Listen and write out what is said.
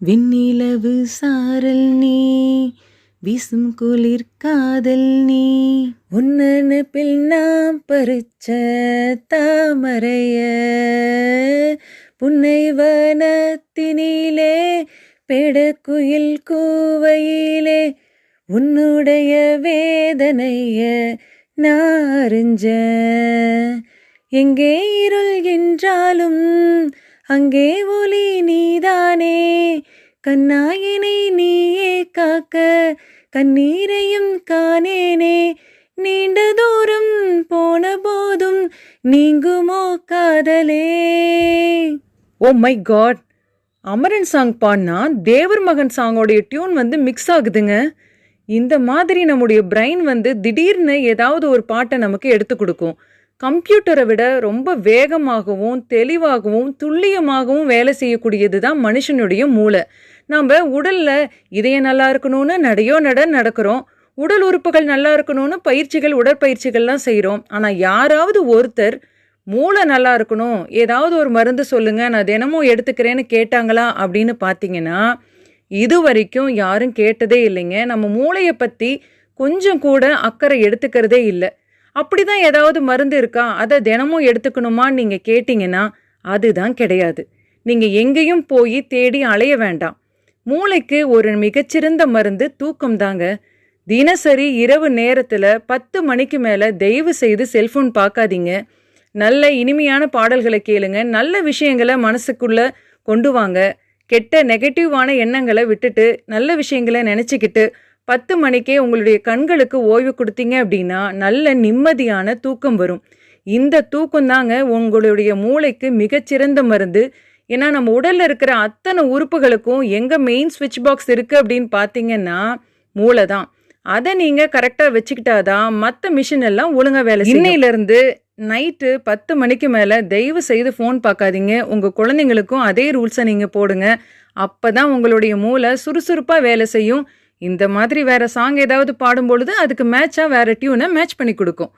விண்ணிலவு சாரல் நீ வீசும் குளிர் காதல் நீ. உன்னப்பில் நாம் பறிச்ச தாமரைய புன்னை வனத்தினிலே பெடக்குயில் கூவையிலே உன்னுடைய வேதனைய நான் அறிஞ்சேன் எங்கே இருள் என்றாலும் அங்கே ஒளி நீதானே. கண்ணாயினை நீயே காக்க கண்ணீரையும் காணேனே. நீண்ட தூரம் போன போதும் நீங்குமோ காதலே. Oh my god Amaran song பாடினா தேவர் மகன் சாங்கோடைய டியூன் வந்து மிக்ஸ் ஆகுதுங்க. இந்த மாதிரி நம்முடைய பிரெயின் வந்து திடீர்னு ஏதாவது ஒரு பாட்டை நமக்கு எடுத்து கொடுக்கும். கம்ப்யூட்டரை விட ரொம்ப வேகமாகவும் தெளிவாகவும் துல்லியமாகவும் வேலை செய்யக்கூடியது தான் மனுஷனுடைய மூளை. நம்ம உடலில் இதயம் நல்லா இருக்கணும்னு நடையோ நட நடக்கிறோம். உடல் உறுப்புகள் நல்லா இருக்கணும்னு பயிற்சிகள் உடற்பயிற்சிகள்லாம் செய்கிறோம் ஆனால் யாராவது ஒருத்தர் மூளை நல்லா இருக்கணும் ஏதாவது ஒரு மருந்து சொல்லுங்க நான் தினமும் எடுத்துக்கிறேன்னு கேட்டாங்களா அப்படின்னு பார்த்தீங்கன்னா இது வரைக்கும் யாரும் கேட்டதே இல்லைங்க. நம்ம மூளையை பற்றி கொஞ்சம் கூட அக்கறை எடுத்துக்கிறதே இல்லை. அப்படிதான் ஏதாவது மருந்து இருக்கா? அதை தினமும் எடுத்துக்கணுமான்னு நீங்கள் கேட்டிங்கன்னா அதுதான் கிடையாது. நீங்கள் எங்கேயும் போய் தேடி அலைய வேண்டாம். மூளைக்கு ஒரு மிகச்சிறந்த மருந்து தூக்கம் தாங்க தினசரி இரவு நேரத்தில் பத்து மணிக்கு மேலே தயவு செய்து செல்ஃபோன் பார்க்காதீங்க. நல்ல இனிமையான பாடல்களை கேளுங்க. நல்ல விஷயங்களை மனசுக்குள்ளே கொண்டு வாங்க. கெட்ட நெகட்டிவான எண்ணங்களை விட்டுட்டு நல்ல விஷயங்களை நினச்சிக்கிட்டு பத்து மணிக்கே உங்களுடைய கண்களுக்கு ஓய்வு கொடுத்தீங்க அப்படின்னா நல்ல நிம்மதியான தூக்கம் வரும். இந்த தூக்கம் தாங்க உங்களுடைய மூளைக்கு மிகச்சிறந்த மருந்து. ஏன்னா நம்ம உடலில் இருக்கிற அத்தனை உறுப்புகளுக்கும் எங்கே மெயின் ஸ்விட்ச் பாக்ஸ் இருக்குது அப்படின்னு பார்த்தீங்கன்னா மூளை தான் அதை நீங்கள் கரெக்டாக வச்சுக்கிட்டாதான் மற்ற மிஷின் எல்லாம் ஒழுங்காக வேலை இன்னையிலேருந்து நைட்டு பத்து மணிக்கு மேலே தயவு செய்து ஃபோன் பார்க்காதீங்க. உங்கள் குழந்தைங்களுக்கும் அதே ரூல்ஸை நீங்கள் போடுங்க. அப்போ தான் உங்களுடைய மூளை சுறுசுறுப்பாக வேலை செய்யும். இந்த மாதிரி வேற சாங் ஏதாவது பாடும் பொழுது அதுக்கு மேட்சாக வேற டியூனை மேட்ச் பண்ணி கொடுக்கும்.